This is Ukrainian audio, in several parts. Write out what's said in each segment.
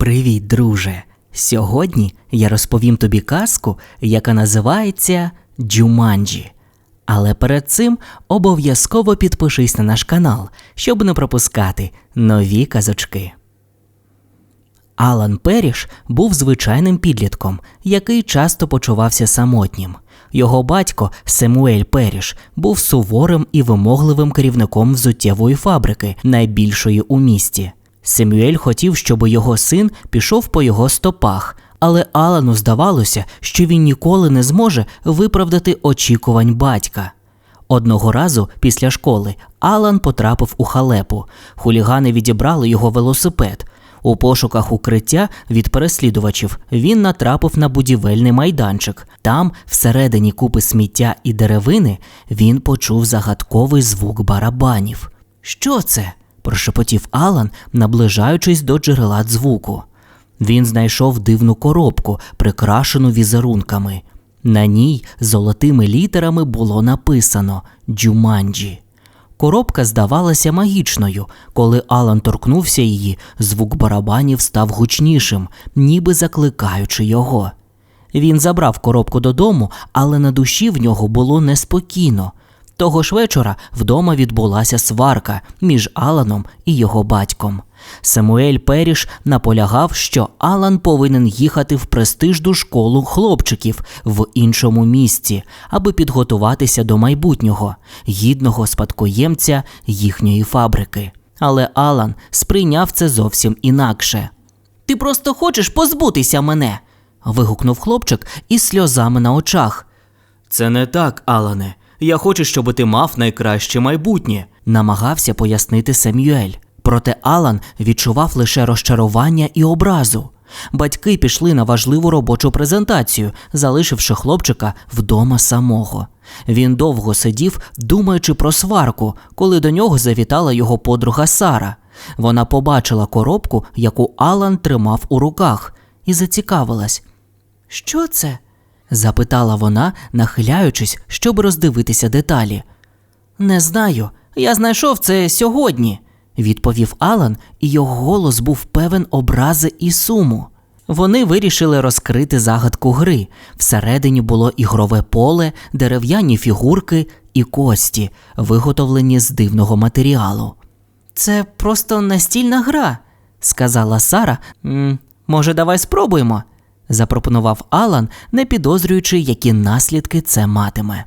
Привіт, друже! Сьогодні я розповім тобі казку, яка називається Джуманджі. Але перед цим обов'язково підпишись на наш канал, щоб не пропускати нові казочки. Алан Періш був звичайним підлітком, який часто почувався самотнім. Його батько Семуель Періш був суворим і вимогливим керівником взуттєвої фабрики, найбільшої у місті. Семюель хотів, щоб його син пішов по його стопах, але Алану здавалося, що він ніколи не зможе виправдати очікувань батька. Одного разу після школи Алан потрапив у халепу. Хулігани відібрали його велосипед. У пошуках укриття від переслідувачів він натрапив на будівельний майданчик. Там, всередині купи сміття і деревини, він почув загадковий звук барабанів. Що це? Прошепотів Алан, наближаючись до джерела звуку. Він знайшов дивну коробку, прикрашену візерунками. На ній золотими літерами було написано Джуманджі. Коробка здавалася магічною. Коли Алан торкнувся її, звук барабанів став гучнішим, ніби закликаючи його. Він забрав коробку додому, але на душі в нього було неспокійно. Того ж вечора вдома відбулася сварка між Аланом і його батьком. Самуель Періш наполягав, що Алан повинен їхати в престижну школу хлопчиків в іншому місті, аби підготуватися до майбутнього, гідного спадкоємця їхньої фабрики. Але Алан сприйняв це зовсім інакше. Ти просто хочеш позбутися мене. вигукнув хлопчик із сльозами на очах. Це не так, Алане. Я хочу, щоб ти мав найкраще майбутнє, намагався пояснити Семюель. Проте Алан відчував лише розчарування і образу. Батьки пішли на важливу робочу презентацію, залишивши хлопчика вдома самого. Він довго сидів, думаючи про сварку, коли до нього завітала його подруга Сара. Вона побачила коробку, яку Алан тримав у руках, і зацікавилась. Що це? Запитала вона, нахиляючись, щоб роздивитися деталі. Не знаю, я знайшов це сьогодні, відповів Алан, і його голос був певен образи і суму. Вони вирішили розкрити загадку гри. Всередині було ігрове поле, дерев'яні фігурки і кості, виготовлені з дивного матеріалу. Це просто настільна гра, сказала Сара. «М, може, давай спробуємо? Запропонував Алан, не підозрюючи, які наслідки це матиме.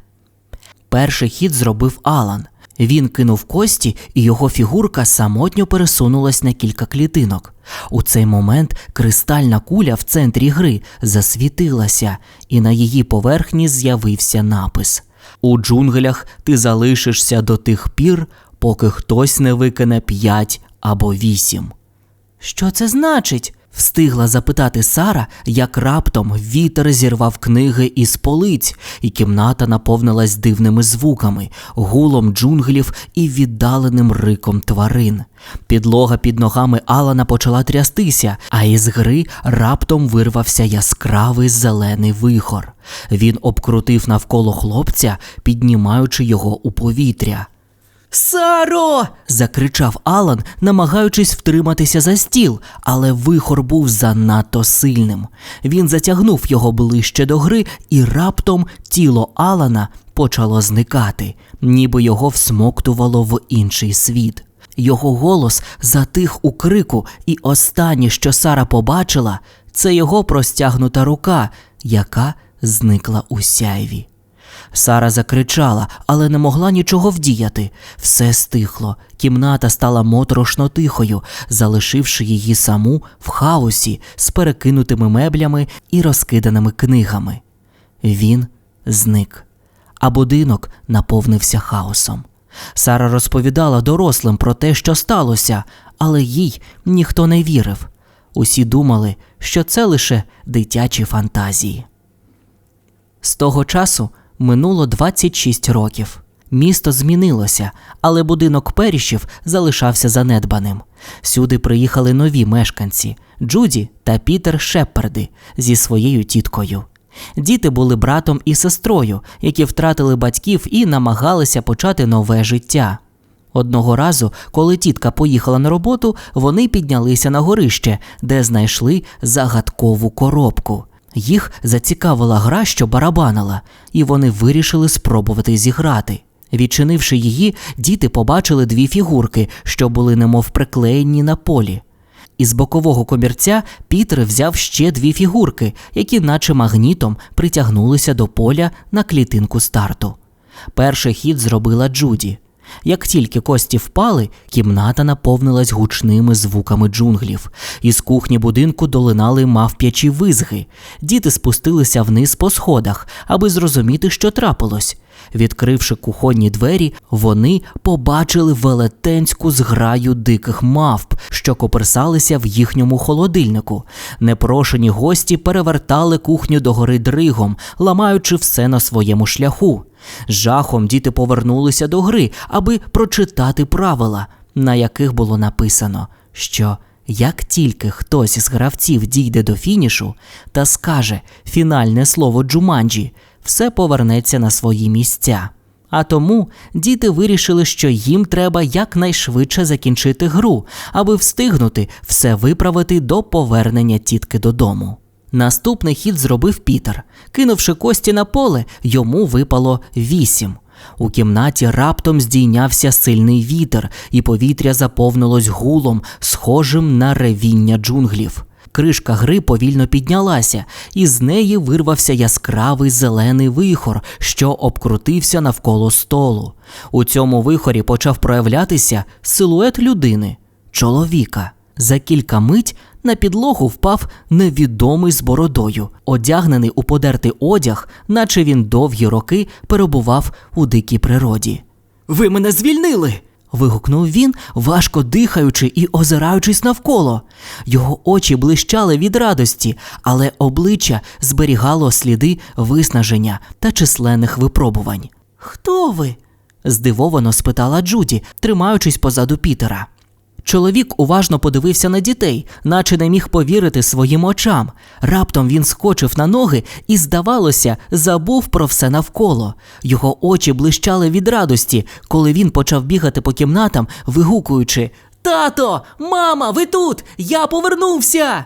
Перший хід зробив Алан. Він кинув кості, і його фігурка самотньо пересунулась на кілька клітинок. У цей момент кристальна куля в центрі гри засвітилася, і на її поверхні з'явився напис: У джунглях ти залишишся до тих пір, поки хтось не викине п'ять або вісім. Що це значить? Встигла запитати Сара, як раптом вітер зірвав книги із полиць, і кімната наповнилась дивними звуками, гулом джунглів і віддаленим риком тварин. Підлога під ногами Алана почала трястися, а із гри раптом вирвався яскравий зелений вихор. Він обкрутив навколо хлопця, піднімаючи його у повітря. Саро. закричав Алан, намагаючись втриматися за стіл, але вихор був занадто сильним. Він затягнув його ближче до гри, і раптом тіло Алана почало зникати, ніби його всмоктувало в інший світ. Його голос затих у крику, і останнє, що Сара побачила, це його простягнута рука, яка зникла у сяйві. Сара закричала, але не могла нічого вдіяти. Все стихло, кімната стала моторошно тихою, залишивши її саму в хаосі з перекинутими меблями і розкиданими книгами. Він зник, а будинок наповнився хаосом. Сара розповідала дорослим про те, що сталося, але їй ніхто не вірив. Усі думали, що це лише дитячі фантазії. З того часу минуло 26 років. Місто змінилося, але будинок перішів залишався занедбаним. Сюди приїхали нові мешканці Джуді та Пітер Шепперди зі своєю тіткою. Діти були братом і сестрою, які втратили батьків і намагалися почати нове життя. Одного разу, коли тітка поїхала на роботу, вони піднялися на горище, де знайшли загадкову коробку. Їх зацікавила гра, що барабанила, і вони вирішили спробувати зіграти. Відчинивши її, діти побачили дві фігурки, що були немов приклеєні на полі. Із бокового комірця Пітер взяв ще дві фігурки, які, наче магнітом, притягнулися до поля на клітинку старту. Перший хід зробила Джуді. Як тільки кості впали, кімната наповнилась гучними звуками джунглів. Із кухні будинку долинали мавп'ячі визги. Діти спустилися вниз по сходах, аби зрозуміти, що трапилось. Відкривши кухонні двері, вони побачили велетенську зграю диких мавп, що коперсалися в їхньому холодильнику. Непрошені гості перевертали кухню догори дригом, ламаючи все на своєму шляху. З жахом діти повернулися до гри, аби прочитати правила, на яких було написано, що як тільки хтось із гравців дійде до фінішу та скаже фінальне слово Джуманджі, все повернеться на свої місця. А тому діти вирішили, що їм треба якнайшвидше закінчити гру, аби встигнути все виправити до повернення тітки додому. Наступний хід зробив Пітер. Кинувши кості на поле, йому випало вісім. У кімнаті раптом здійнявся сильний вітер, і повітря заповнилось гулом, схожим на ревіння джунглів. Кришка гри повільно піднялася, і з неї вирвався яскравий зелений вихор, що обкрутився навколо столу. У цьому вихорі почав проявлятися силует людини, чоловіка. За кілька мить на підлогу впав невідомий з бородою, одягнений у подертий одяг, наче він довгі роки перебував у дикій природі. Ви мене звільнили. вигукнув він, важко дихаючи і озираючись навколо. Його очі блищали від радості, але обличчя зберігало сліди виснаження та численних випробувань. Хто ви? здивовано спитала Джуді, тримаючись позаду Пітера. Чоловік уважно подивився на дітей, наче не міг повірити своїм очам. Раптом він скочив на ноги і, здавалося, забув про все навколо. Його очі блищали від радості, коли він почав бігати по кімнатам, вигукуючи Тато, мама, ви тут! Я повернувся!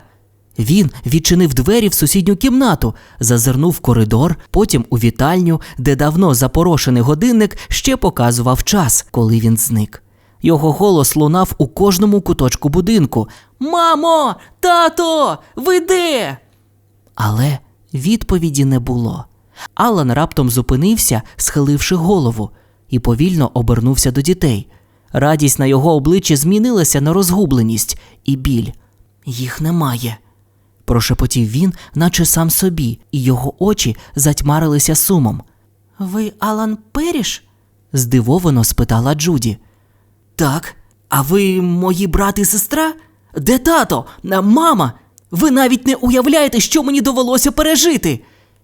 Він відчинив двері в сусідню кімнату, зазирнув в коридор, потім у вітальню, де давно запорошений годинник ще показував час, коли він зник. Його голос лунав у кожному куточку будинку. Мамо, тато, ви де? Але відповіді не було. Алан раптом зупинився, схиливши голову, і повільно обернувся до дітей. Радість на його обличчі змінилася на розгубленість і біль. Їх немає. Прошепотів він, наче сам собі, і його очі затьмарилися сумом. Ви Алан Періш? здивовано спитала Джуді. Так, а ви мої брат і сестра? Де тато? Мама? Ви навіть не уявляєте, що мені довелося пережити,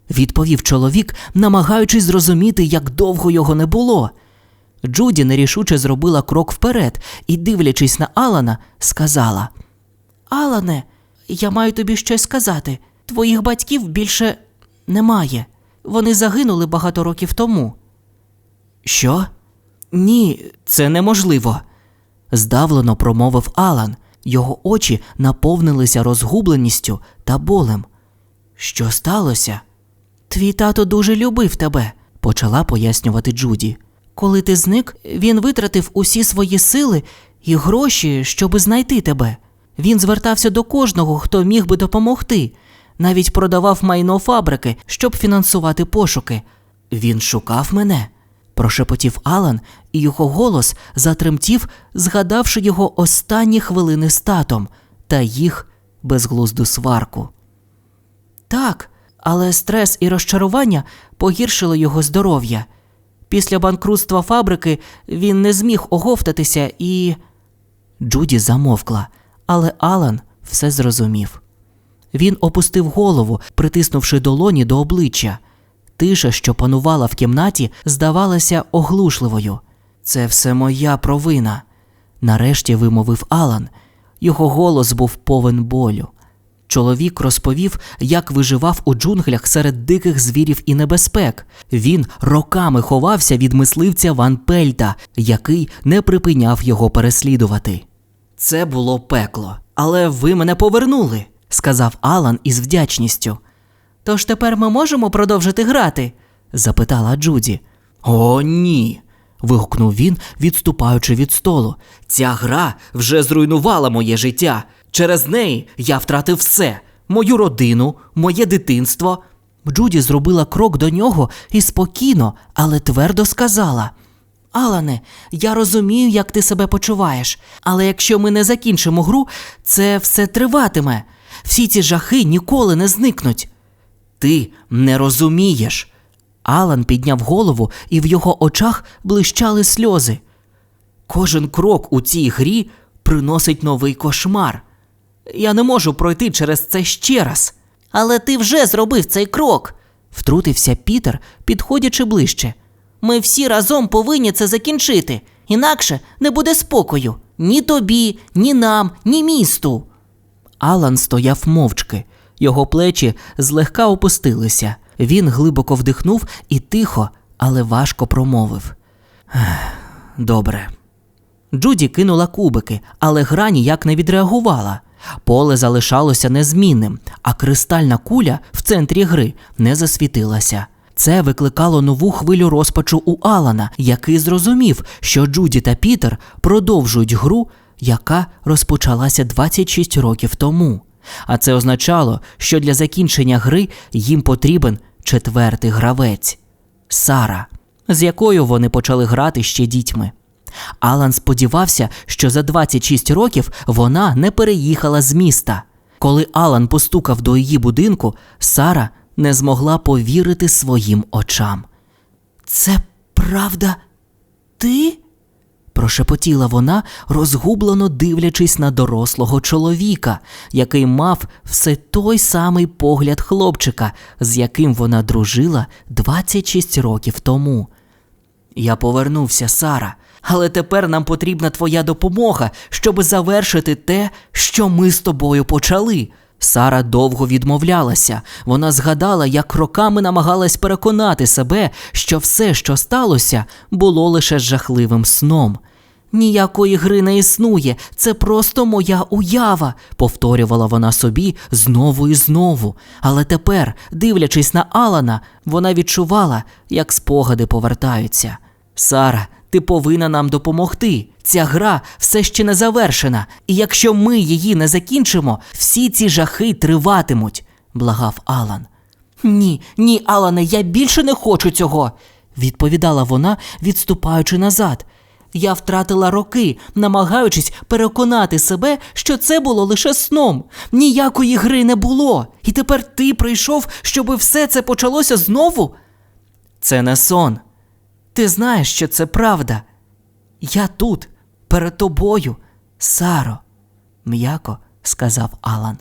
відповів чоловік, намагаючись зрозуміти, як довго його не було. Джуді нерішуче зробила крок вперед і, дивлячись на Алана, сказала: Алане, я маю тобі щось сказати. Твоїх батьків більше немає. Вони загинули багато років тому. Що? Ні, це неможливо, здавлено промовив Алан. Його очі наповнилися розгубленістю та болем. Що сталося? Твій тато дуже любив тебе, почала пояснювати Джуді. Коли ти зник, він витратив усі свої сили і гроші, щоби знайти тебе. Він звертався до кожного, хто міг би допомогти, навіть продавав майно фабрики, щоб фінансувати пошуки. Він шукав мене, прошепотів Алан, і його голос затремтів, згадавши його останні хвилини з татом та їх безглузду сварку. Так, але стрес і розчарування погіршили його здоров'я. Після банкрутства фабрики він не зміг оговтатися і. Джуді замовкла, але Алан все зрозумів. Він опустив голову, притиснувши долоні до обличчя. Тиша, що панувала в кімнаті, здавалася оглушливою. Це все моя провина, нарешті вимовив Алан. Його голос був повен болю. Чоловік розповів, як виживав у джунглях серед диких звірів і небезпек. Він роками ховався від мисливця Ван Пельта, який не припиняв його переслідувати. Це було пекло, але ви мене повернули, сказав Алан із вдячністю. Тож тепер ми можемо продовжити грати? запитала Джуді. О, ні. вигукнув він, відступаючи від столу. Ця гра вже зруйнувала моє життя. Через неї я втратив все мою родину, моє дитинство. Джуді зробила крок до нього і спокійно, але твердо сказала. Алане, я розумію, як ти себе почуваєш, але якщо ми не закінчимо гру, це все триватиме. Всі ці жахи ніколи не зникнуть. Ти не розумієш. Алан підняв голову, і в його очах блищали сльози. Кожен крок у цій грі приносить новий кошмар. Я не можу пройти через це ще раз. Але ти вже зробив цей крок, втрутився Пітер, підходячи ближче. Ми всі разом повинні це закінчити, інакше не буде спокою ні тобі, ні нам, ні місту. Алан стояв мовчки, його плечі злегка опустилися. Він глибоко вдихнув і тихо, але важко промовив. Добре. Джуді кинула кубики, але гра ніяк не відреагувала. Поле залишалося незмінним, а кристальна куля в центрі гри не засвітилася. Це викликало нову хвилю розпачу у Алана, який зрозумів, що Джуді та Пітер продовжують гру, яка розпочалася 26 років тому. А це означало, що для закінчення гри їм потрібен четвертий гравець Сара, з якою вони почали грати ще дітьми. Алан сподівався, що за 26 років вона не переїхала з міста. Коли Алан постукав до її будинку, Сара не змогла повірити своїм очам. Це правда ти? Прошепотіла вона, розгублено дивлячись на дорослого чоловіка, який мав все той самий погляд хлопчика, з яким вона дружила 26 років тому. Я повернувся, Сара, але тепер нам потрібна твоя допомога, щоб завершити те, що ми з тобою почали. Сара довго відмовлялася. Вона згадала, як роками намагалась переконати себе, що все, що сталося, було лише жахливим сном. Ніякої гри не існує, це просто моя уява, повторювала вона собі знову і знову. Але тепер, дивлячись на Алана, вона відчувала, як спогади повертаються. Сара, ти повинна нам допомогти. Ця гра все ще не завершена, і якщо ми її не закінчимо, всі ці жахи триватимуть, благав Алан. Ні, ні, Алане, я більше не хочу цього, відповідала вона, відступаючи назад. Я втратила роки, намагаючись переконати себе, що це було лише сном. Ніякої гри не було. І тепер ти прийшов, щоби все це почалося знову? Це не сон. Ти знаєш, що це правда. Я тут, перед тобою, Саро, м'яко сказав Алан.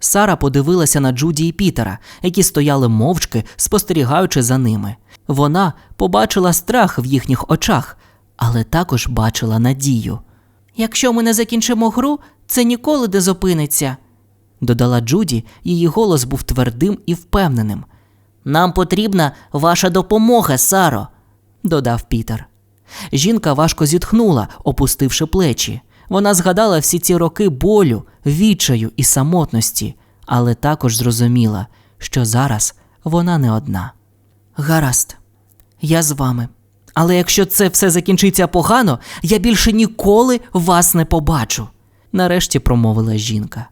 Сара подивилася на Джуді і Пітера, які стояли мовчки, спостерігаючи за ними. Вона побачила страх в їхніх очах, але також бачила надію. Якщо ми не закінчимо гру, це ніколи не зупиниться, додала Джуді, її голос був твердим і впевненим. Нам потрібна ваша допомога, Саро, додав Пітер. Жінка важко зітхнула, опустивши плечі. Вона згадала всі ці роки болю, відчаю і самотності, але також зрозуміла, що зараз вона не одна. Гаразд, я з вами. Але якщо це все закінчиться погано, я більше ніколи вас не побачу, нарешті промовила жінка.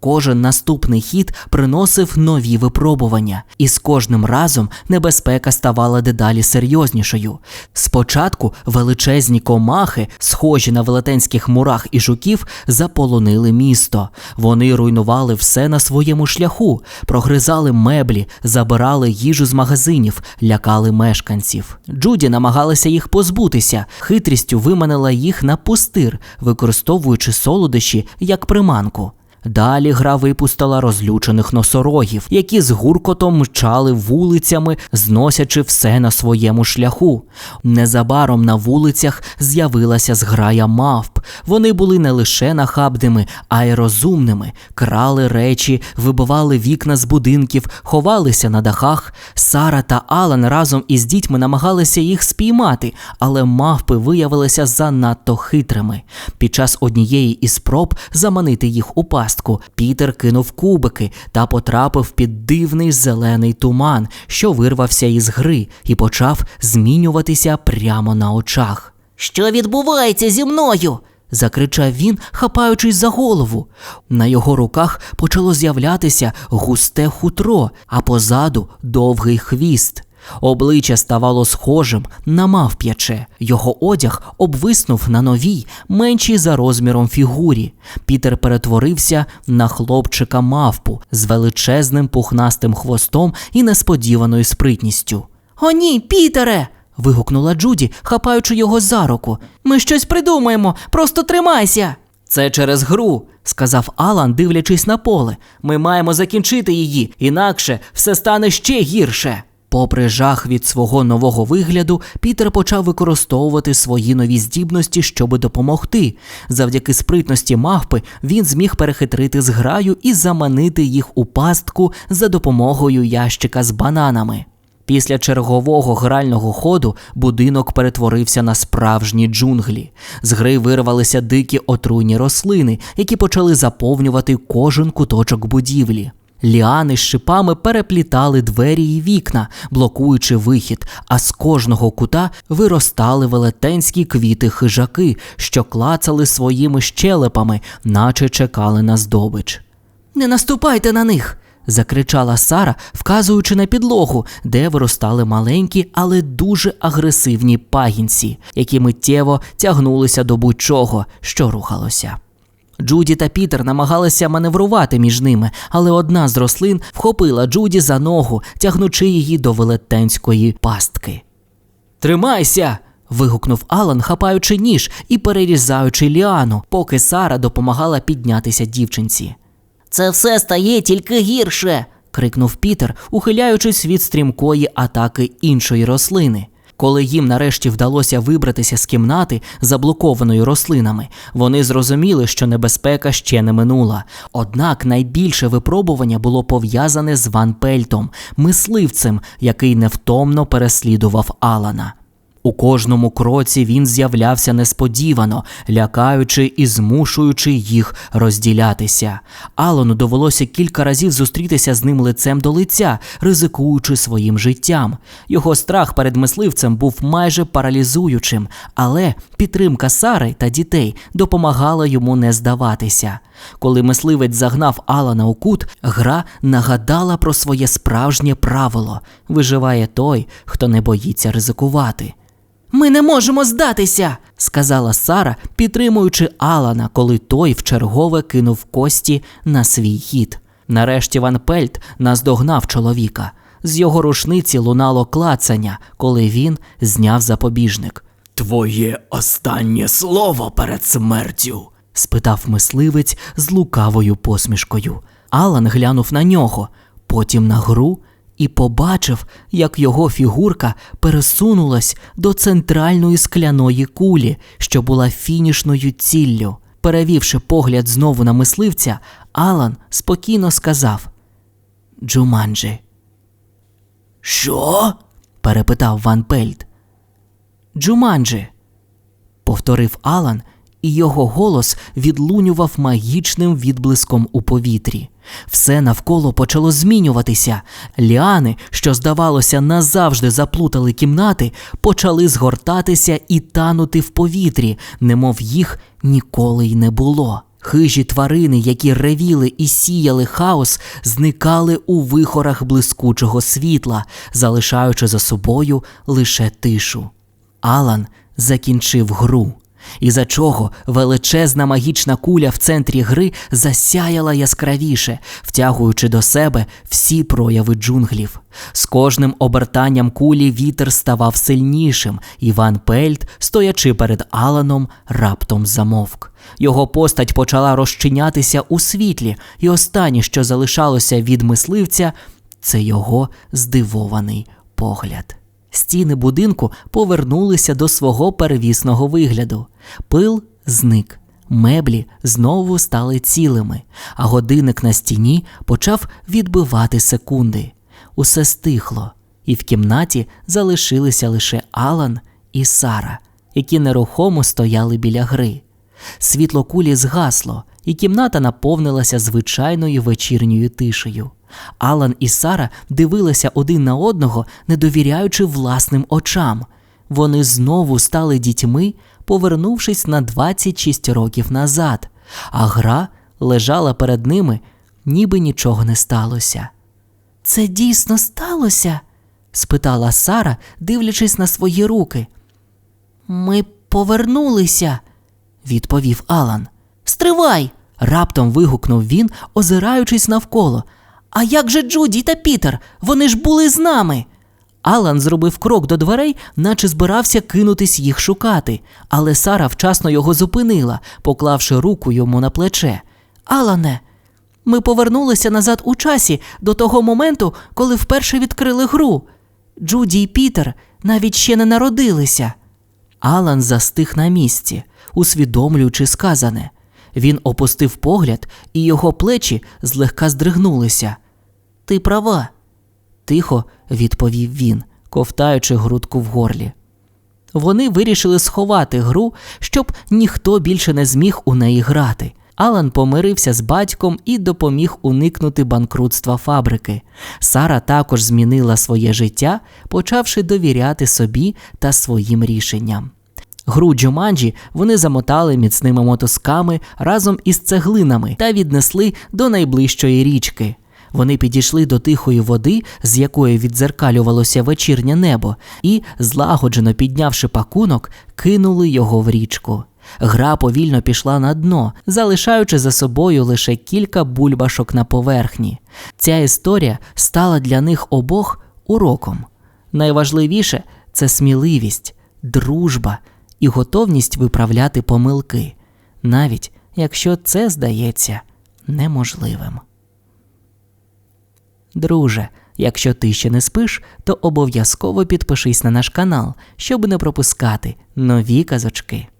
Кожен наступний хід приносив нові випробування, і з кожним разом небезпека ставала дедалі серйознішою. Спочатку величезні комахи, схожі на велетенських мурах і жуків, заполонили місто. Вони руйнували все на своєму шляху, прогризали меблі, забирали їжу з магазинів, лякали мешканців. Джуді намагалася їх позбутися, хитрістю виманила їх на пустир, використовуючи солодощі як приманку. Далі гра випустила розлючених носорогів, які з гуркотом мчали вулицями, зносячи все на своєму шляху. Незабаром на вулицях з'явилася зграя мавп. Вони були не лише нахабними, а й розумними, крали речі, вибивали вікна з будинків, ховалися на дахах. Сара та Алан разом із дітьми намагалися їх спіймати, але мавпи виявилися занадто хитрими. Під час однієї із спроб заманити їх у пастку, Пітер кинув кубики та потрапив під дивний зелений туман, що вирвався із гри і почав змінюватися прямо на очах. Що відбувається зі мною? закричав він, хапаючись за голову. На його руках почало з'являтися густе хутро, а позаду довгий хвіст. Обличчя ставало схожим на мавп'яче. Його одяг обвиснув на новій, меншій за розміром фігурі. Пітер перетворився на хлопчика мавпу з величезним пухнастим хвостом і несподіваною спритністю. О, ні, Пітере. вигукнула Джуді, хапаючи його за руку. Ми щось придумаємо, просто тримайся. Це через гру, сказав Алан, дивлячись на поле. Ми маємо закінчити її, інакше все стане ще гірше. Попри жах від свого нового вигляду, Пітер почав використовувати свої нові здібності, щоб допомогти. Завдяки спритності мавпи він зміг перехитрити зграю і заманити їх у пастку за допомогою ящика з бананами. Після чергового грального ходу будинок перетворився на справжні джунглі. З гри вирвалися дикі отруйні рослини, які почали заповнювати кожен куточок будівлі. Ліани з шипами переплітали двері і вікна, блокуючи вихід, а з кожного кута виростали велетенські квіти хижаки, що клацали своїми щелепами, наче чекали на здобич. Не наступайте на них. закричала Сара, вказуючи на підлогу, де виростали маленькі, але дуже агресивні пагінці, які миттєво тягнулися до будь-чого, що рухалося. Джуді та Пітер намагалися маневрувати між ними, але одна з рослин вхопила Джуді за ногу, тягнучи її до велетенської пастки. Тримайся. вигукнув Алан, хапаючи ніж і перерізаючи ліану, поки Сара допомагала піднятися дівчинці. Це все стає тільки гірше. крикнув Пітер, ухиляючись від стрімкої атаки іншої рослини. Коли їм нарешті вдалося вибратися з кімнати, заблокованої рослинами, вони зрозуміли, що небезпека ще не минула. Однак найбільше випробування було пов'язане з Ван Пельтом, мисливцем, який невтомно переслідував Алана. У кожному кроці він з'являвся несподівано, лякаючи і змушуючи їх розділятися. Алану довелося кілька разів зустрітися з ним лицем до лиця, ризикуючи своїм життям. Його страх перед мисливцем був майже паралізуючим, але підтримка Сари та дітей допомагала йому не здаватися. Коли мисливець загнав Алана у кут, гра нагадала про своє справжнє правило виживає той, хто не боїться ризикувати. Ми не можемо здатися. сказала Сара, підтримуючи Алана, коли той вчергове кинув кості на свій хід. Нарешті Ван Пельт наздогнав чоловіка. З його рушниці лунало клацання, коли він зняв запобіжник. Твоє останнє слово перед смертю? Спитав мисливець з лукавою посмішкою. Алан глянув на нього, потім на гру і побачив, як його фігурка пересунулась до центральної скляної кулі, що була фінішною ціллю. Перевівши погляд знову на мисливця, Алан спокійно сказав Джуманджі. Що? перепитав Ван Пельт. Джуманджі, повторив Алан, і його голос відлунював магічним відблиском у повітрі. Все навколо почало змінюватися. Ліани, що, здавалося, назавжди заплутали кімнати, почали згортатися і танути в повітрі, немов їх ніколи й не було. Хижі тварини, які ревіли і сіяли хаос, зникали у вихорах блискучого світла, залишаючи за собою лише тишу. Алан закінчив гру. І за чого величезна магічна куля в центрі гри засяяла яскравіше, втягуючи до себе всі прояви джунглів. З кожним обертанням кулі вітер ставав сильнішим, і Ван Пельт, стоячи перед Аланом, раптом замовк. Його постать почала розчинятися у світлі, і останнє, що залишалося від мисливця, це його здивований погляд. Стіни будинку повернулися до свого первісного вигляду. Пил зник, меблі знову стали цілими, а годинник на стіні почав відбивати секунди. Усе стихло, і в кімнаті залишилися лише Алан і Сара, які нерухомо стояли біля гри. Світло кулі згасло, і кімната наповнилася звичайною вечірньою тишею. Алан і Сара дивилися один на одного, не довіряючи власним очам. Вони знову стали дітьми, повернувшись на 26 років назад, а гра лежала перед ними, ніби нічого не сталося. Це дійсно сталося? спитала Сара, дивлячись на свої руки. Ми повернулися, відповів Алан. Стривай! раптом вигукнув він, озираючись навколо. А як же Джуді та Пітер? Вони ж були з нами. Алан зробив крок до дверей, наче збирався кинутись їх шукати, але Сара вчасно його зупинила, поклавши руку йому на плече. Алане, ми повернулися назад у часі до того моменту, коли вперше відкрили гру. Джуді і Пітер навіть ще не народилися. Алан застиг на місці, усвідомлюючи сказане. Він опустив погляд, і його плечі злегка здригнулися. Ти права, тихо відповів він, ковтаючи грудку в горлі. Вони вирішили сховати гру, щоб ніхто більше не зміг у неї грати. Алан помирився з батьком і допоміг уникнути банкрутства фабрики. Сара також змінила своє життя, почавши довіряти собі та своїм рішенням. Гру Джуманджі вони замотали міцними мотузками разом із цеглинами та віднесли до найближчої річки. Вони підійшли до тихої води, з якої відзеркалювалося вечірнє небо, і, злагоджено піднявши пакунок, кинули його в річку. Гра повільно пішла на дно, залишаючи за собою лише кілька бульбашок на поверхні. Ця історія стала для них обох уроком. Найважливіше це сміливість, дружба і готовність виправляти помилки, навіть якщо це здається неможливим. Друже, якщо ти ще не спиш, то обов'язково підпишись на наш канал, щоб не пропускати нові казочки.